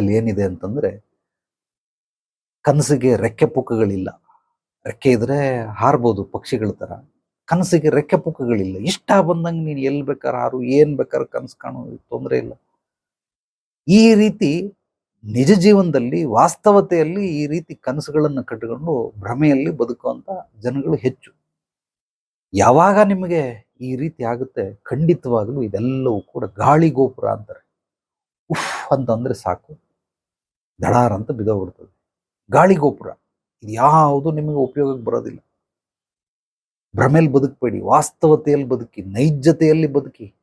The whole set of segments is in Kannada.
ಮೈಂಡಲ್ಲಿ ಏನಿದೆ ಅಂತಂದ್ರೆ ಕನಸಿಗೆ ರೆಕ್ಕೆ ಪುಕ್ಕಗಳಿಲ್ಲ ರೆಕ್ಕೆ ಇದ್ರೆ ಹಾರ್ಬೋದು ಪಕ್ಷಿಗಳ ತರ. ಕನಸಿಗೆ ರೆಕ್ಕೆ ಪುಕ್ಕಗಳಿಲ್ಲ ಇಷ್ಟ ಬಂದಂಗೆ ನೀನು ಎಲ್ಲಿ ಬೇಕಾದ್ರೆ ಹಾರು, ಏನ್ ಬೇಕಾದ್ರೆ ಕನಸು ಕಾಣೋ ತೊಂದರೆ ಇಲ್ಲ. ಈ ರೀತಿ ನಿಜ ಜೀವನದಲ್ಲಿ, ವಾಸ್ತವತೆಯಲ್ಲಿ ಈ ರೀತಿ ಕನಸುಗಳನ್ನು ಕಟ್ಟಿಕೊಂಡು ಭ್ರಮೆಯಲ್ಲಿ ಬದುಕುವಂತ ಜನಗಳು ಹೆಚ್ಚು. ಯಾವಾಗ ನಿಮಗೆ ಈ ರೀತಿ ಆಗುತ್ತೆ, ಖಂಡಿತವಾಗಲೂ ಇದೆಲ್ಲವೂ ಕೂಡ ಗಾಳಿ ಗೋಪುರ ಅಂತಾರೆ. ಉಫ್, ಅಂತಂದ್ರೆ ಸಾಕು. ದಡಾರ್ ಅಂತ ಬಿದ್ದೋಗ್ಬಿಡ್ತದೆ. ಗಾಳಿ ಗೋಪುರ. ಇದು ಯಾವುದು ನಿಮಗೆ ಉಪಯೋಗಕ್ಕೆ ಬರೋದಿಲ್ಲ. ಭ್ರಮೆಯಲ್ಲಿ ಬದುಕಬೇಡಿ, ವಾಸ್ತವತೆಯಲ್ಲಿ ಬದುಕಿ, ನೈಜತೆಯಲ್ಲಿ ಬದುಕಿ.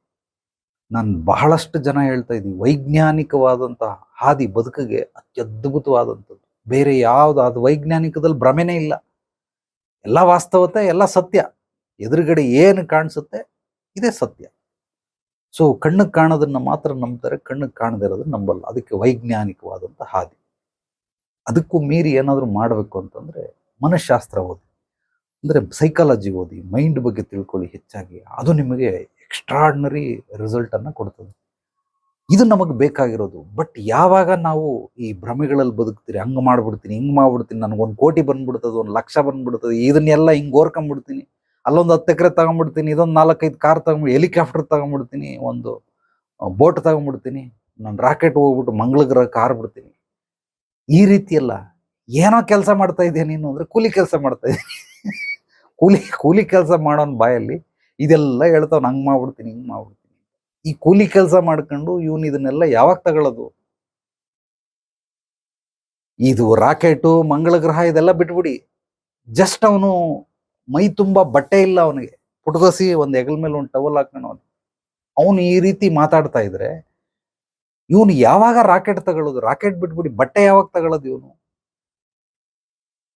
ನಾನು ಬಹಳಷ್ಟು ಜನ ಹೇಳ್ತಾ ಇದ್ದೀನಿ, ವೈಜ್ಞಾನಿಕವಾದಂತಹ ಹಾದಿ ಬದುಕಿಗೆ ಅತ್ಯದ್ಭುತವಾದಂಥದ್ದು. ಬೇರೆ ಯಾವುದು, ಅದು ವೈಜ್ಞಾನಿಕದಲ್ಲಿ ಭ್ರಮೆನೇ ಇಲ್ಲ. ಎಲ್ಲ ವಾಸ್ತವತೆ, ಎಲ್ಲ ಸತ್ಯ. ಎದುರುಗಡೆ ಏನು ಕಾಣಿಸುತ್ತೆ, ಇದೇ ಸತ್ಯ. ಸೊ ಕಣ್ಣಿಗೆ ಕಾಣೋದನ್ನ ಮಾತ್ರ ನಂಬ್ತಾರೆ, ಕಣ್ಣಿಗೆ ಕಾಣದೇ ಇರೋದನ್ನ ನಂಬಲ್ಲ. ಅದಕ್ಕೆ ವೈಜ್ಞಾನಿಕವಾದಂಥ ಹಾದಿ. ಅದಕ್ಕೂ ಮೀರಿ ಏನಾದರೂ ಮಾಡಬೇಕು ಅಂತಂದ್ರೆ ಮನಃಶಾಸ್ತ್ರ ಓದಿ. ಅಂದ್ರೆ ಸೈಕಾಲಜಿ ಓದಿ ಮೈಂಡ್ ಬಗ್ಗೆ ತಿಳ್ಕೊಳ್ಳಿ ಹೆಚ್ಚಾಗಿ. ಅದು ನಿಮಗೆ ಎಕ್ಸ್ಟ್ರಾಡ್ನರಿ ರಿಸಲ್ಟ್ ಅನ್ನ ಕೊಡ್ತದೆ. ಇದು ನಮಗೆ ಬೇಕಾಗಿರೋದು. ಬಟ್ ಯಾವಾಗ ನಾವು ಈ ಭ್ರಮೆಗಳಲ್ಲಿ ಬದುಕ್ತೀರಿ, ಹಂಗೆ ಮಾಡ್ಬಿಡ್ತೀನಿ, ಹಿಂಗೆ ಮಾಡ್ಬಿಡ್ತೀನಿ, ನನಗೊಂದು ಕೋಟಿ ಬಂದ್ಬಿಡ್ತದೆ, ಒಂದು ಲಕ್ಷ ಬಂದ್ಬಿಡ್ತದೆ, ಇದನ್ನೆಲ್ಲ ಹಿಂಗೆ ಓರ್ಕೊಂಡ್ಬಿಡ್ತೀನಿ ಅಲ್ಲೊಂದು ಹತ್ತು ಎಕರೆ ತಗೊಂಡ್ಬಿಡ್ತೀನಿ ಇದೊಂದು ನಾಲ್ಕೈದು ಕಾರ್ ತಗೊಂಡ್ಬಿಡಿ ಹೆಲಿಕಾಪ್ಟರ್ ತಗೊಂಡ್ಬಿಡ್ತೀನಿ ಒಂದು ಬೋಟ್ ತಗೊಂಡ್ಬಿಡ್ತೀನಿ ನಾನು ರಾಕೆಟ್ ಹೋಗ್ಬಿಟ್ಟು ಮಂಗಳ ಕಾರ್ ಬಿಡ್ತೀನಿ. ಈ ರೀತಿ ಎಲ್ಲ ಏನೋ ಕೆಲಸ ಮಾಡ್ತಾ ಇದೆಯಾ ನೀನು ಅಂದ್ರೆ ಕೂಲಿ ಕೆಲಸ ಮಾಡ್ತಾ ಇದ್ದೀನಿ. ಕೂಲಿ ಕೂಲಿ ಕೆಲಸ ಮಾಡೋನ್ ಬಾಯಲ್ಲಿ ಇದೆಲ್ಲ ಹೇಳ್ತಾವ್ ಹಂಗ್ ಮಾಡ್ಬಿಡ್ತೀನಿ, ಹಿಂಗೆ ಮಾಡ್ಬಿಡ್ತೀನಿ. ಈ ಕೂಲಿ ಕೆಲಸ ಮಾಡ್ಕೊಂಡು ಇವನು ಇದನ್ನೆಲ್ಲ ಯಾವಾಗ ತಗೊಳ್ಳೋದು ಇದು ರಾಕೆಟು ಮಂಗಳ ಗ್ರಹ ಇದೆಲ್ಲ ಬಿಟ್ಬಿಡಿ. ಜಸ್ಟ್ ಅವನು ಮೈ ತುಂಬಾ ಬಟ್ಟೆ ಇಲ್ಲ ಅವನಿಗೆ. ಪುಟಗಸಿ ಒಂದು ಹೆಗಲ್ ಮೇಲೆ ಒಂದು ಟವಲ್ ಹಾಕೊಂಡು ಅವನು. ಅವನು ಈ ರೀತಿ ಮಾತಾಡ್ತಾ ಇದ್ರೆ, ಇವನು ಯಾವಾಗ ರಾಕೆಟ್ ತಗೊಳ್ಳೋದು? ರಾಕೆಟ್ ಬಿಟ್ಬಿಡಿ ಬಟ್ಟೆ ಯಾವಾಗ ತಗೊಳ್ಳೋದು ಇವನು?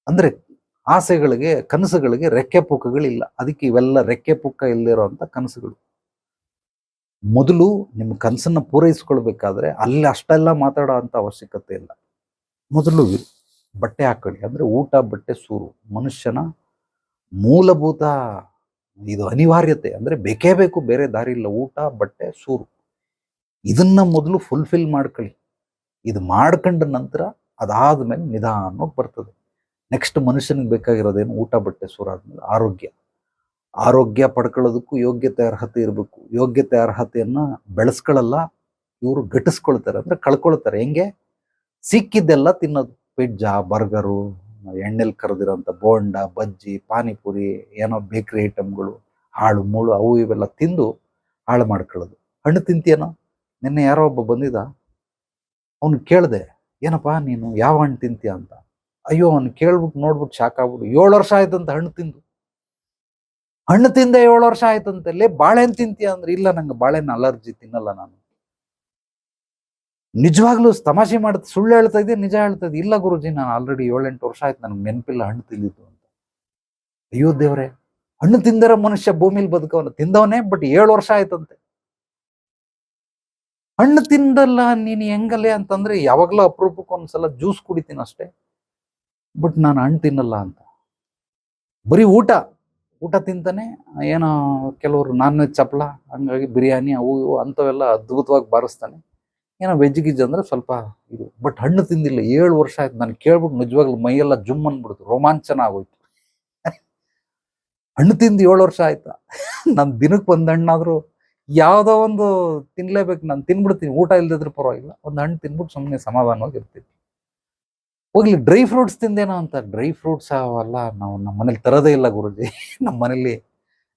ಅಂದ್ರೆ ಆಸೆಗಳಿಗೆ, ಕನಸುಗಳಿಗೆ ರೆಕ್ಕೆ ಪುಕ್ಕಗಳಿಲ್ಲ ಅದಕ್ಕೆ ಇವೆಲ್ಲ ರೆಕ್ಕೆ ಪುಕ್ಕ ಇಲ್ಲಿರೋಂಥ ಕನಸುಗಳು. ಮೊದಲು ನಿಮ್ಮ ಕನಸನ್ನ ಪೂರೈಸ್ಕೊಳ್ಬೇಕಾದ್ರೆ ಅಲ್ಲಿ ಅಷ್ಟೆಲ್ಲ ಮಾತಾಡೋ ಅಂತ ಅವಶ್ಯಕತೆ ಇಲ್ಲ. ಮೊದಲು ಬಟ್ಟೆ ಹಾಕೊಳ್ಳಿ. ಅಂದ್ರೆ ಊಟ, ಬಟ್ಟೆ, ಸೂರು. ಮನುಷ್ಯನ ಮೂಲಭೂತ ಇದು ಅನಿವಾರ್ಯತೆ ಅಂದ್ರೆ ಬೇಕೇ ಬೇಕು, ಬೇರೆ ದಾರಿ ಇಲ್ಲ. ಊಟ, ಬಟ್ಟೆ, ಸೂರು. ಇದನ್ನ ಮೊದಲು ಫುಲ್ಫಿಲ್ ಮಾಡ್ಕೊಳ್ಳಿ. ಇದು ಮಾಡ್ಕೊಂಡ ನಂತರ ಅದಾದ್ಮೇಲೆ ನಿಧಾನವಾಗಿ ಬರ್ತದೆ. ನೆಕ್ಸ್ಟ್ ಮನುಷ್ಯನಿಗೆ ಬೇಕಾಗಿರೋದೇನು ಊಟ, ಬಟ್ಟೆ ಸೂರಾದ್ಮೇಲೆ ಆರೋಗ್ಯ. ಆರೋಗ್ಯ ಪಡ್ಕೊಳ್ಳೋದಕ್ಕೂ ಯೋಗ್ಯತೆ ಅರ್ಹತೆ ಇರಬೇಕು. ಯೋಗ್ಯತೆ ಅರ್ಹತೆಯನ್ನು ಬೆಳೆಸ್ಕೊಳ್ಳಲ್ಲ ಇವರು ಘಟಿಸ್ಕೊಳ್ತಾರೆ ಅಂದ್ರೆ ಕಳ್ಕೊಳ್ತಾರೆ. ಹೆಂಗೆ? ಸಿಕ್ಕಿದ್ದೆಲ್ಲ ತಿನ್ನೋದು. ಪಿಜ್ಜಾ, ಬರ್ಗರು ಎಣ್ಣೆಲಿ ಕರೆದಿರೋಂಥ ಬೋಂಡ, ಬಜ್ಜಿ, ಪಾನಿಪುರಿ, ಏನೋ ಬೇಕ್ರಿ ಐಟಮ್ಗಳು, ಹಾಳು, ಮುಳು ಅವು ಇವೆಲ್ಲ ತಿಂದು ಹಾಳು ಮಾಡ್ಕೊಳ್ಳೋದು. ಹಣ್ಣು ತಿಂತೀಯನೋ? ನಿನ್ನೆ ಯಾರೋ ಒಬ್ಬ ಬಂದಿದ್ದ. ಅವನು ಕೇಳಿದೆ, ಏನಪ್ಪ ನೀನು ಯಾವ ಹಣ್ಣು ತಿಂತೀಯ? ಅಂತ. ಅಯ್ಯೋ, ಅವನು ಕೇಳ್ಬಿಟ್ಟು ನೋಡ್ಬಿಟ್ಟು ಶಾಕ್ ಆಗ್ಬಿಟ್ಟು ಏಳು ವರ್ಷ ಆಯ್ತಂತ ಹಣ್ಣು ತಿಂದು. ಹಣ್ಣು ತಿಂದೆ ಏಳು ವರ್ಷ ಆಯ್ತಂತಲ್ಲೇ ಬಾಳೆಹಣ್ಣು ತಿಂತೀಯ ಅಂದ್ರೆ ಇಲ್ಲ, ನಂಗೆ ಬಾಳೆಹಣ್ಣು ಅಲರ್ಜಿ ತಿನ್ನಲ್ಲ ನಾನು. ನಿಜವಾಗ್ಲೂ ತಮಾಷೆ ಮಾಡುತ್ತೆ ಸುಳ್ಳು ಹೇಳ್ತಾ ನಿಜ ಹೇಳ್ತಾ ಇಲ್ಲ ಗುರುಜಿ, ನಾನು ಆಲ್ರೆಡಿ ಏಳೆಂಟು ವರ್ಷ ಆಯ್ತು, ನನಗೆ ನೆನಪಿಲ್ಲ, ಹಣ್ಣು ತಿಂದಿದ್ದು ಅಂತ. ಅಯ್ಯೋ ದೇವ್ರೆ, ಹಣ್ಣು ತಿಂದರ ಮನುಷ್ಯ ಭೂಮಿಲಿ ಬದುಕವನು, ತಿಂದವನೇ, ಬಟ್ ಏಳು ವರ್ಷ ಆಯ್ತಂತೆ. ಹಣ್ಣು ತಿಂದಲ್ಲ ನೀನು ಹೆಂಗಲ್ಲೇ ಅಂತಂದ್ರೆ, ಯಾವಾಗ್ಲೂ ಅಪರೂಪಕ್ಕೆ ಒಂದ್ಸಲ ಜ್ಯೂಸ್ ಕುಡಿತೀನಿ ಅಷ್ಟೇ. ಬಟ್ ನಾನು ಹಣ್ಣು ತಿನ್ನಲ್ಲ ಅಂತ. ಬರೀ ಊಟ ಊಟ ತಿಂತಾನೆ, ಏನೋ ಕೆಲವರು ನಾನ್ ವೆಜ್ ಚಪ್ಪಳ ಹಂಗಾಗಿ ಬಿರಿಯಾನಿ, ಅವು ಇವು ಅಂಥವೆಲ್ಲ ಅದ್ಭುತವಾಗಿ ಬಾರಿಸ್ತಾನೆ. ಏನೋ ವೆಜ್ ಗಿಜ್ ಅಂದ್ರೆ ಸ್ವಲ್ಪ ಇದು. ಬಟ್ ಹಣ್ಣು ತಿಂದಿಲ್ಲ, ಏಳು ವರ್ಷ ಆಯ್ತು. ನಾನು ಕೇಳ್ಬಿಟ್ಟು ನಿಜವಾಗ್ಲೂ ಮೈಯೆಲ್ಲ ಜುಮ್ ಅಂದ್ಬಿಡ್ತು ರೋಮಾಂಚನ ಆಗೋಯ್ತು. ಹಣ್ಣು ತಿಂದು ಏಳು ವರ್ಷ ಆಯ್ತಾ. ನಾನು ದಿನಕ್ಕೆ ಒಂದು ಹಣ್ಣಾದ್ರೂ ಯಾವುದೋ ಒಂದು ತಿನ್ಲೇಬೇಕು. ನಾನು ತಿನ್ಬಿಡ್ತೀನಿ. ಊಟ ಇಲ್ದಿದ್ರೆ ಪರವಾಗಿಲ್ಲ. ಒಂದು ಹಣ್ಣು ತಿನ್ಬಿಟ್ಟು ಸುಮ್ಮನೆ ಸಮಾಧಾನವಾಗಿ ಇರ್ತೀನಿ. ಹೋಗ್ಲಿ ಡ್ರೈ ಫ್ರೂಟ್ಸ್ ತಿಂದೇನೋ ಅಂತ. ಡ್ರೈ ಫ್ರೂಟ್ಸ್ ಅವೆಲ್ಲ, ನಾವು ನಮ್ಮ ಮನೇಲಿ ತರೋದೇ ಇಲ್ಲ ಗುರುಜಿ. ನಮ್ಮ ಮನೇಲಿ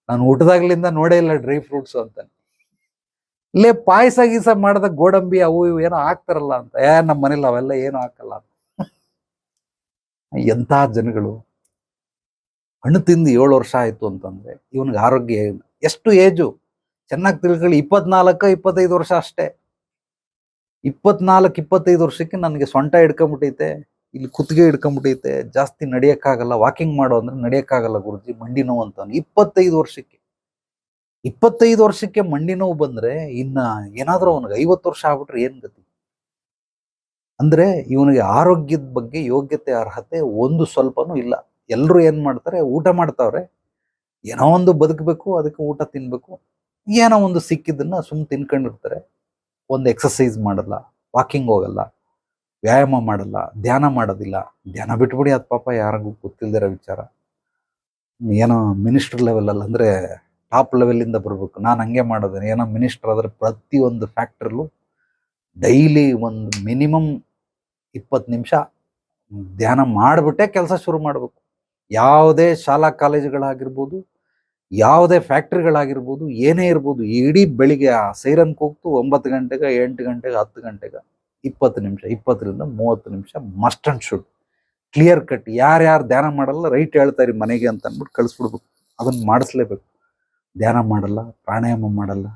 ನಾನು ಊಟದಾಗ್ಲಿಂದ ನೋಡೇ ಇಲ್ಲ ಡ್ರೈ ಫ್ರೂಟ್ಸ್ ಅಂತ. ಇಲ್ಲೇ ಪಾಯಸ ಗೀಸ ಮಾಡಿದ ಗೋಡಂಬಿ ಅವು ಇವು ಏನೋ ಹಾಕ್ತಾರಲ್ಲ ಅಂತ. ಏ ನಮ್ಮ ಮನೇಲಿ ಅವೆಲ್ಲ ಏನು ಹಾಕಲ್ಲ ಎಂಥ ಜನಗಳು. ಹಣ್ಣು ತಿಂದು ಏಳು ವರ್ಷ ಆಯ್ತು ಅಂತಂದ್ರೆ ಇವನಿಗೆ ಆರೋಗ್ಯ ಎಷ್ಟು ಏಜು? ಚೆನ್ನಾಗಿ ತಿಳ್ಕೊಳ್ಳಿ. ಇಪ್ಪತ್ನಾಲ್ಕು, ಇಪ್ಪತ್ತೈದು ವರ್ಷ ಅಷ್ಟೇ. ಇಪ್ಪತ್ನಾಲ್ಕು, ಇಪ್ಪತ್ತೈದು ವರ್ಷಕ್ಕೆ ನನಗೆ ಸೊಂಟ ಹಿಡ್ಕೊಂಬಿಟ್ಟೈತೆ, ಇಲ್ಲಿ ಕುತ್ತಿಗೆ ಹಿಡ್ಕೊಂಬಿಟ್ಟೈತೆ, ಜಾಸ್ತಿ ನಡಿಯಕ್ಕಾಗಲ್ಲ, ವಾಕಿಂಗ್ ಮಾಡೋ ಅಂದ್ರೆ ನಡಿಯಕ್ಕಾಗಲ್ಲ ಗುರುಜಿ, ಮಂಡಿ ನೋವು ಅಂತ ಇಪ್ಪತ್ತೈದು ವರ್ಷಕ್ಕೆ. ಇಪ್ಪತ್ತೈದು ವರ್ಷಕ್ಕೆ ಮಂಡಿ ನೋವು ಬಂದ್ರೆ ಇನ್ನ ಏನಾದ್ರೂ ಅವನಿಗೆ ಐವತ್ತು ವರ್ಷ ಆಗ್ಬಿಟ್ರೆ ಏನ್ ಗತಿ? ಅಂದ್ರೆ ಇವನಿಗೆ ಆರೋಗ್ಯದ ಬಗ್ಗೆ ಯೋಗ್ಯತೆ, ಅರ್ಹತೆ ಒಂದು ಸ್ವಲ್ಪನೂ ಇಲ್ಲ. ಎಲ್ಲರೂ ಏನ್ ಮಾಡ್ತಾರೆ, ಊಟ ಮಾಡ್ತಾವ್ರೆ. ಏನೋ ಒಂದು ಬದುಕಬೇಕು, ಅದಕ್ಕೆ ಊಟ ತಿನ್ಬೇಕು. ಏನೋ ಒಂದು ಸಿಕ್ಕಿದ್ದನ್ನ ಸುಮ್ ತಿನ್ಕೊಂಡಿರ್ತಾರೆ. ಒಂದು ಎಕ್ಸಸೈಸ್ ಮಾಡಲ್ಲ ವಾಕಿಂಗ್ ಹೋಗಲ್ಲ, ವ್ಯಾಯಾಮ ಮಾಡಲ್ಲ, ಧ್ಯಾನ ಮಾಡೋದಿಲ್ಲ. ಧ್ಯಾನ ಬಿಟ್ಬಿಡಿ ಅದು ಪಾಪ ಯಾರಿಗೂ ಗೊತ್ತಿಲ್ದಿರೋ ವಿಚಾರ. ಏನೋ ಮಿನಿಸ್ಟರ್ ಲೆವೆಲಲ್ಲಿ ಅಂದರೆ ಟಾಪ್ ಲೆವೆಲಿಂದ ಬರಬೇಕು. ನಾನು ಹಂಗೆ ಮಾಡಿದೆ ಏನೋ ಮಿನಿಸ್ಟರ್ ಆದರೆ ಪ್ರತಿಯೊಂದು ಫ್ಯಾಕ್ಟ್ರಲ್ಲೂ ಡೈಲಿ ಒಂದು ಮಿನಿಮಮ್ ಇಪ್ಪತ್ತು ನಿಮಿಷ ಧ್ಯಾನ ಮಾಡಿಬಿಟ್ಟೆ ಕೆಲಸ ಶುರು ಮಾಡಬೇಕು. ಯಾವುದೇ ಶಾಲಾ ಕಾಲೇಜುಗಳಾಗಿರ್ಬೋದು, ಯಾವುದೇ ಫ್ಯಾಕ್ಟ್ರಿಗಳಾಗಿರ್ಬೋದು ಏನೇ ಇರ್ಬೋದು, ಇಡೀ ಬೆಳಿಗ್ಗೆ ಆ ಸೈರನ್ ಕೂಗ್ತು ಒಂಬತ್ತು ಗಂಟೆಗೆ, ಎಂಟು ಗಂಟೆಗೆ, ಹತ್ತು ಗಂಟೆಗೆ, ಇಪ್ಪತ್ತು ನಿಮಿಷ, ಇಪ್ಪತ್ತರಿಂದ ಮೂವತ್ತು ನಿಮಿಷ must and should clear cut ಯಾರ್ಯಾರು ಧ್ಯಾನ ಮಾಡಲ್ಲ ರೈಟ್ ಹೇಳ್ತಾರೆ ಮನೆಗೆ ಅಂತ ಅಂದ್ಬಿಟ್ಟು ಕಳಿಸ್ಬಿಡ್ಬೇಕು. ಅದನ್ನು ಮಾಡಿಸ್ಲೇಬೇಕು. ಧ್ಯಾನ ಮಾಡಲ್ಲ, ಪ್ರಾಣಾಯಾಮ ಮಾಡಲ್ಲ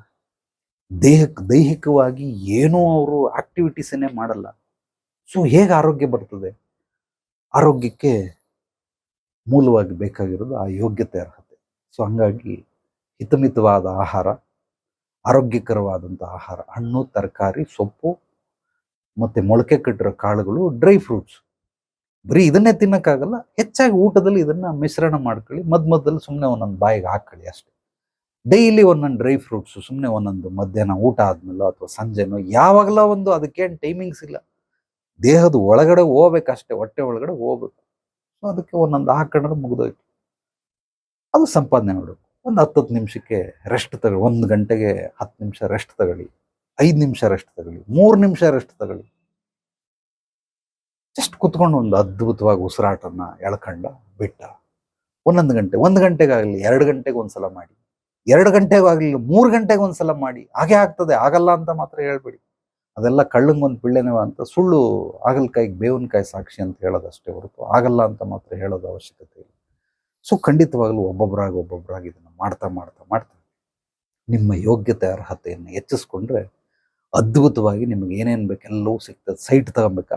ದೇಹಕ್ಕೆ ದೈಹಿಕವಾಗಿ ಏನೂ ಅವರು ಆಕ್ಟಿವಿಟೀಸನ್ನೇ ಮಾಡಲ್ಲ. ಸೊ ಹೇಗೆ ಆರೋಗ್ಯ ಬರ್ತದೆ? ಆರೋಗ್ಯಕ್ಕೆ ಮೂಲವಾಗಿ ಬೇಕಾಗಿರೋದು ಆ ಯೋಗ್ಯತೆ ಅರ್ಹತೆ. ಸೊ ಹಂಗಾಗಿ ಹಿತಮಿತವಾದ ಆಹಾರ ಆರೋಗ್ಯಕರವಾದಂಥ ಆಹಾರ, ಹಣ್ಣು, ತರಕಾರಿ, ಸೊಪ್ಪು ಮತ್ತು ಮೊಳಕೆ ಕಟ್ಟಿರೋ ಕಾಳುಗಳು ಡ್ರೈ ಫ್ರೂಟ್ಸ್ ಬರೀ ಇದನ್ನೇ ತಿನ್ನೋಕ್ಕಾಗಲ್ಲ, ಹೆಚ್ಚಾಗಿ ಊಟದಲ್ಲಿ ಇದನ್ನು ಮಿಶ್ರಣ ಮಾಡ್ಕೊಳ್ಳಿ ಮಧ್ಯ ಮಧ್ಯದಲ್ಲಿ ಸುಮ್ಮನೆ ಒಂದೊಂದು ಬಾಯಿಗೆ ಹಾಕೊಳ್ಳಿ ಅಷ್ಟೇ. ಡೈಲಿ ಒಂದೊಂದು ಡ್ರೈ ಫ್ರೂಟ್ಸ್ ಸುಮ್ಮನೆ ಒಂದೊಂದು ಮಧ್ಯಾಹ್ನ ಊಟ ಆದ್ಮೇಲೋ ಅಥವಾ ಸಂಜೆನೋ ಯಾವಾಗಲ ಒಂದು ಅದಕ್ಕೇನು ಟೈಮಿಂಗ್ಸ್ ಇಲ್ಲ. ದೇಹದ ಒಳಗಡೆ ಹೋಗ್ಬೇಕಷ್ಟೇ, ಹೊಟ್ಟೆ ಒಳಗಡೆ ಹೋಗ್ಬೇಕು. ಸೊ ಅದಕ್ಕೆ ಒಂದೊಂದು ಹಾಕೊಂಡ್ರೆ ಮುಗಿದೋಯ್ತು. ಅದು ಸಂಪಾದನೆ ಮಾಡಬೇಕು. ಒಂದು ಹತ್ತತ್ತು ನಿಮಿಷಕ್ಕೆ ರೆಸ್ಟ್ ತಗೊಳ್ಳಿ. ಒಂದು ಗಂಟೆಗೆ ಹತ್ತು ನಿಮಿಷ ರೆಸ್ಟ್ ತಗೊಳ್ಳಿ. ಐದು ನಿಮಿಷ ರೆಸ್ಟ್ ತಗೊಳ್ಳಿ. ಮೂರು ನಿಮಿಷ ರೆಸ್ಟ್ ತಗೊಳ್ಳಿ. ಜಸ್ಟ್ ಕುತ್ಕೊಂಡು ಒಂದು ಅದ್ಭುತವಾಗಿ ಉಸಿರಾಟನ ಎಳ್ಕಂಡ ಬಿಟ್ಟ. ಒಂದೊಂದು ಗಂಟೆ, ಒಂದು ಗಂಟೆಗಾಗಲಿ, ಎರಡು ಗಂಟೆಗೆ ಒಂದು ಸಲ ಮಾಡಿ. ಎರಡು ಗಂಟೆಗೂ ಆಗಲಿಲ್ಲ, ಮೂರು ಗಂಟೆಗೆ ಒಂದ್ಸಲ ಮಾಡಿ. ಹಾಗೆ ಆಗ್ತದೆ, ಆಗಲ್ಲ ಅಂತ ಮಾತ್ರ ಹೇಳ್ಬೇಡಿ. ಅದೆಲ್ಲ ಕಳ್ಳಂಗೊಂದು ಪಿಳ್ಳೆನವ ಅಂತ, ಸುಳ್ಳು ಆಗಲ್ಕಾಯಿಗೆ ಬೇವಿನಕಾಯಿ ಸಾಕ್ಷಿ ಅಂತ ಹೇಳೋದಷ್ಟೇ ಹೊರತು ಆಗಲ್ಲ ಅಂತ ಮಾತ್ರ ಹೇಳೋದು ಅವಶ್ಯಕತೆ ಇಲ್ಲ. ಸೊ, ಖಂಡಿತವಾಗಲೂ ಒಬ್ಬೊಬ್ಬರಾಗಿ ಒಬ್ಬೊಬ್ಬರಾಗಿ ಇದನ್ನು ಮಾಡ್ತಾ ಮಾಡ್ತಾ ಮಾಡ್ತಾ ನಿಮ್ಮ ಯೋಗ್ಯತೆ ಅರ್ಹತೆಯನ್ನು ಹೆಚ್ಚಿಸ್ಕೊಂಡ್ರೆ ಅದ್ಭುತವಾಗಿ ನಿಮಗೆ ಏನೇನು ಬೇಕೆಲ್ಲವೂ ಸಿಗ್ತದೆ. ಸೈಟ್ ತಗೊಬೇಕಾ?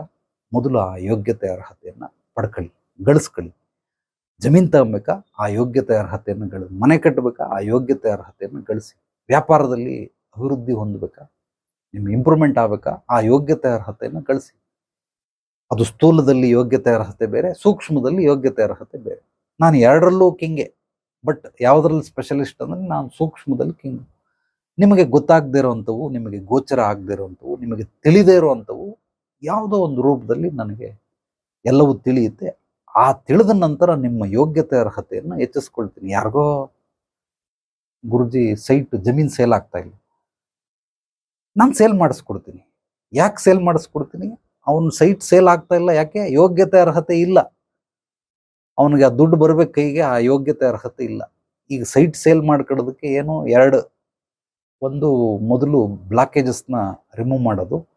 ಮೊದಲು ಆ ಯೋಗ್ಯತೆ ಅರ್ಹತೆಯನ್ನು ಪಡ್ಕೊಳ್ಳಿ, ಗಳಿಸ್ಕೊಳ್ಳಿ. ಜಮೀನು ತಗೊಬೇಕಾ? ಆ ಯೋಗ್ಯತೆ ಅರ್ಹತೆಯನ್ನು ಗಳ ಮನೆ ಕಟ್ಟಬೇಕಾ? ಆ ಯೋಗ್ಯತೆ ಅರ್ಹತೆಯನ್ನು ಗಳಿಸಿ. ವ್ಯಾಪಾರದಲ್ಲಿ ಅಭಿವೃದ್ಧಿ ಹೊಂದಬೇಕಾ? ನಿಮ್ಮ ಇಂಪ್ರೂವ್ಮೆಂಟ್ ಆಗಬೇಕಾ? ಆ ಯೋಗ್ಯತೆ ಅರ್ಹತೆಯನ್ನು ಗಳಿಸಿ. ಅದು ಸ್ಥೂಲದಲ್ಲಿ ಯೋಗ್ಯತೆ ಅರ್ಹತೆ ಬೇರೆ, ಸೂಕ್ಷ್ಮದಲ್ಲಿ ಯೋಗ್ಯತೆ ಅರ್ಹತೆ ಬೇರೆ. ನಾನು ಎರಡರಲ್ಲೂ ಕಿಂಗೆ, ಬಟ್ ಯಾವುದರಲ್ಲಿ ಸ್ಪೆಷಲಿಸ್ಟ್ ಅಂದರೆ ನಾನು ಸೂಕ್ಷ್ಮದಲ್ಲಿ ಕಿಂಗ್. ನಿಮಗೆ ಗೊತ್ತಾಗದೇ ಇರೋವಂಥವು, ನಿಮಗೆ ಗೋಚರ ಆಗದೇ ಇರೋವಂಥವು, ನಿಮಗೆ ತಿಳಿದೇ ಇರುವಂಥವು ಯಾವುದೋ ಒಂದು ರೂಪದಲ್ಲಿ ನನಗೆ ಎಲ್ಲವೂ ತಿಳಿಯುತ್ತೆ. ಆ ತಿಳಿದ ನಂತರ ನಿಮ್ಮ ಯೋಗ್ಯತೆ, ಅರ್ಹತೆಯನ್ನು ಹೆಚ್ಚಿಸ್ಕೊಳ್ತೀನಿ. ಯಾರಿಗೋ ಗುರುಜಿ ಸೈಟ್ ಜಮೀನ್ ಸೇಲ್ ಆಗ್ತಾ ಇಲ್ಲ. ನಾನು ಸೇಲ್ ಮಾಡಿಸ್ಕೊಡ್ತೀನಿ. ಯಾಕೆ ಸೇಲ್ ಮಾಡಿಸ್ಕೊಡ್ತೀನಿ? ಅವನ ಸೈಟ್ ಸೇಲ್ ಆಗ್ತಾ ಇಲ್ಲ. ಯಾಕೆ? ಯೋಗ್ಯತೆ, ಅರ್ಹತೆ ಇಲ್ಲ. ಅವನಿಗೆ ಆ ದುಡ್ಡು ಬರ್ಬೇಕು ಕೈಗೆ, ಆ ಯೋಗ್ಯತೆ, ಅರ್ಹತೆ ಇಲ್ಲ. ಈಗ ಸೈಟ್ ಸೇಲ್ ಮಾಡ್ಕೊಡೋದಕ್ಕೆ ಏನು ಎರಡು, ಒಂದು ಮೊದಲು ಬ್ಲಾಕೇಜಸ್ನ ರಿಮೂವ್ ಮಾಡೋದು,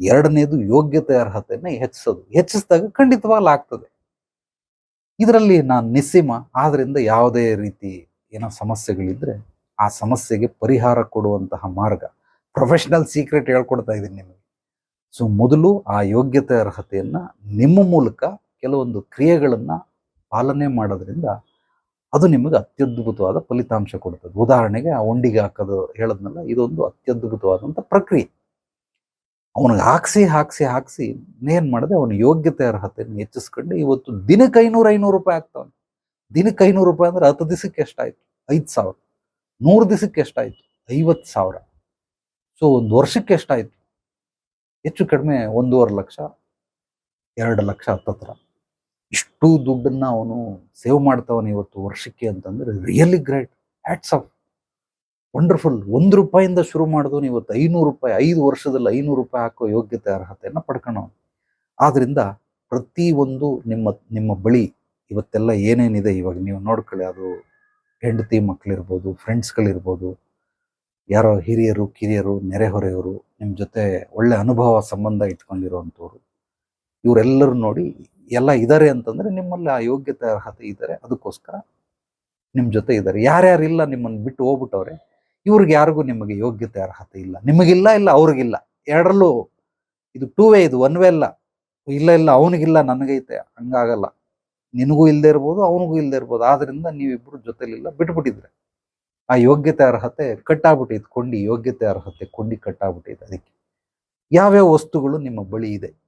ಎರಡನೇದು ಯೋಗ್ಯತೆ ಅರ್ಹತೆಯನ್ನು ಹೆಚ್ಚಿಸೋದು. ಹೆಚ್ಚಿಸಿದಾಗ ಖಂಡಿತವಾಗ್ಲೂ ಆಗ್ತದೆ. ಇದರಲ್ಲಿ ನಾನು ನಿಸ್ಸೀಮ. ಆದ್ದರಿಂದ ಯಾವುದೇ ರೀತಿ ಏನೋ ಸಮಸ್ಯೆಗಳಿದ್ರೆ ಆ ಸಮಸ್ಯೆಗೆ ಪರಿಹಾರ ಕೊಡುವಂತಹ ಮಾರ್ಗ. ಪ್ರೊಫೆಷನಲ್ ಸೀಕ್ರೆಟ್ ಹೇಳ್ಕೊಡ್ತಾ ಇದ್ದೀನಿ ನಿಮಗೆ. ಸೊ ಮೊದಲು ಆ ಯೋಗ್ಯತೆ ಅರ್ಹತೆಯನ್ನು ನಿಮ್ಮ ಮೂಲಕ ಕೆಲವೊಂದು ಕ್ರಿಯೆಗಳನ್ನು ಪಾಲನೆ ಮಾಡೋದ್ರಿಂದ ಅದು ನಿಮಗೆ ಅತ್ಯದ್ಭುತವಾದ ಫಲಿತಾಂಶ ಕೊಡ್ತದೆ. ಉದಾಹರಣೆಗೆ ಆ ಒಂಡಿಗೆ ಹಾಕೋದು ಹೇಳದ್ನಲ್ಲ, ಇದೊಂದು ಅತ್ಯದ್ಭುತವಾದಂಥ ಪ್ರಕ್ರಿಯೆ. ಅವನಿಗೆ ಹಾಕ್ಸಿ ಹಾಕ್ಸಿ ಹಾಕ್ಸಿ ಇನ್ನೇನು ಮಾಡಿದೆ ಅವನ ಯೋಗ್ಯತೆ, ಅರ್ಹತೆಯನ್ನು ಹೆಚ್ಚಿಸ್ಕೊಂಡು. ಇವತ್ತು ದಿನಕ್ಕೆ ಐನೂರು ಐನೂರು ರೂಪಾಯಿ ಆಗ್ತಾವನು. ದಿನಕ್ಕೆ ಐನೂರು ರೂಪಾಯಿ ಅಂದ್ರೆ ಹತ್ತು ದಿವಸಕ್ಕೆ ಎಷ್ಟಾಯ್ತು? ಐದು ಸಾವಿರ. ನೂರು ದಿವಸಕ್ಕೆ ಎಷ್ಟಾಯ್ತು? ಐವತ್ತು ಸಾವಿರ. ಸೊ ಒಂದು ವರ್ಷಕ್ಕೆ ಎಷ್ಟಾಯ್ತು? ಹೆಚ್ಚು ಕಡಿಮೆ ಒಂದೂವರೆ ಲಕ್ಷ, ಎರಡು ಲಕ್ಷ ಹತ್ತತ್ರ. ಇಷ್ಟು ದುಡ್ಡನ್ನ ಅವನು ಸೇವ್ ಮಾಡ್ತಾವನು ಇವತ್ತು ವರ್ಷಕ್ಕೆ ಅಂತಂದ್ರೆ really great hats off wonderful ಒಂದು ರೂಪಾಯಿಂದ ಶುರು ಮಾಡಿದ್ರು ಇವತ್ತು ಐನೂರು ರೂಪಾಯಿ, ಐದು ವರ್ಷದಲ್ಲಿ ಐನೂರು ರೂಪಾಯಿ ಹಾಕೋ ಯೋಗ್ಯತೆ, ಅರ್ಹತೆಯನ್ನು ಆದ್ರಿಂದ ಪ್ರತಿ ಒಂದು ನಿಮ್ಮ ನಿಮ್ಮ ಬಳಿ ಇವತ್ತೆಲ್ಲ ಏನೇನಿದೆ ಇವಾಗ ನೀವು ನೋಡ್ಕೊಳ್ಳಿ. ಅದು ಹೆಂಡತಿ ಮಕ್ಕಳಿರ್ಬೋದು ಫ್ರೆಂಡ್ಸ್ಗಳಿರ್ಬೋದು ಯಾರೋ ಹಿರಿಯರು, ಕಿರಿಯರು, ನೆರೆಹೊರೆಯವರು ನಿಮ್ಮ ಜೊತೆ ಒಳ್ಳೆ ಅನುಭವ, ಸಂಬಂಧ ಇಟ್ಕೊಂಡಿರುವಂಥವ್ರು ಇವರೆಲ್ಲರೂ ನೋಡಿ ಎಲ್ಲ ಇದ್ದಾರೆ ಅಂತಂದ್ರೆ ನಿಮ್ಮಲ್ಲಿ ಆ ಯೋಗ್ಯತೆ, ಅರ್ಹತೆ ಇದ್ದಾರೆ ಅದಕ್ಕೋಸ್ಕರ ನಿಮ್ಮ ಜೊತೆ ಇದ್ದಾರೆ ಯಾರ್ಯಾರಿಲ್ಲ ನಿಮ್ಮನ್ನು ಬಿಟ್ಟು ಹೋಗ್ಬಿಟ್ಟವ್ರೆ ಇವ್ರಿಗೆ ಯಾರಿಗೂ ನಿಮಗೆ ಯೋಗ್ಯತೆ, ಅರ್ಹತೆ ಇಲ್ಲ. ನಿಮಗಿಲ್ಲ ಇಲ್ಲ, ಅವ್ರಿಗಿಲ್ಲ. ಎರಡರಲ್ಲೂ ಇದು ಟೂ ವೇ ಇದು ಒನ್ ವೇ ಅಲ್ಲ. ಇಲ್ಲ ಇಲ್ಲ, ಅವನಿಗಿಲ್ಲ, ನನಗೈತೆ. ಹಂಗಾಗಲ್ಲ. ನಿನಗೂ ಇಲ್ಲದೆ ಇರ್ಬೋದು, ಅವನಿಗೂ ಇಲ್ಲದೆ ಇರ್ಬೋದು. ಆದ್ರಿಂದ ನೀವಿಬ್ರು ಜೊತೆಲಿಲ್ಲ, ಬಿಟ್ಬಿಟ್ಟಿದ್ರೆ. ಆ ಯೋಗ್ಯತೆ, ಅರ್ಹತೆ ಕಟ್ಟಾಗ್ಬಿಟ್ಟೈತೆ. ಕೊಂಡಿ ಯೋಗ್ಯತೆ, ಅರ್ಹತೆ, ಕೊಂಡಿ ಕಟ್ಟಾಗ್ಬಿಟ್ಟೈತೆ ಅದಕ್ಕೆ. ಯಾವ್ಯಾವ ವಸ್ತುಗಳು ನಿಮ್ಮ ಬಳಿ ಇದೆ?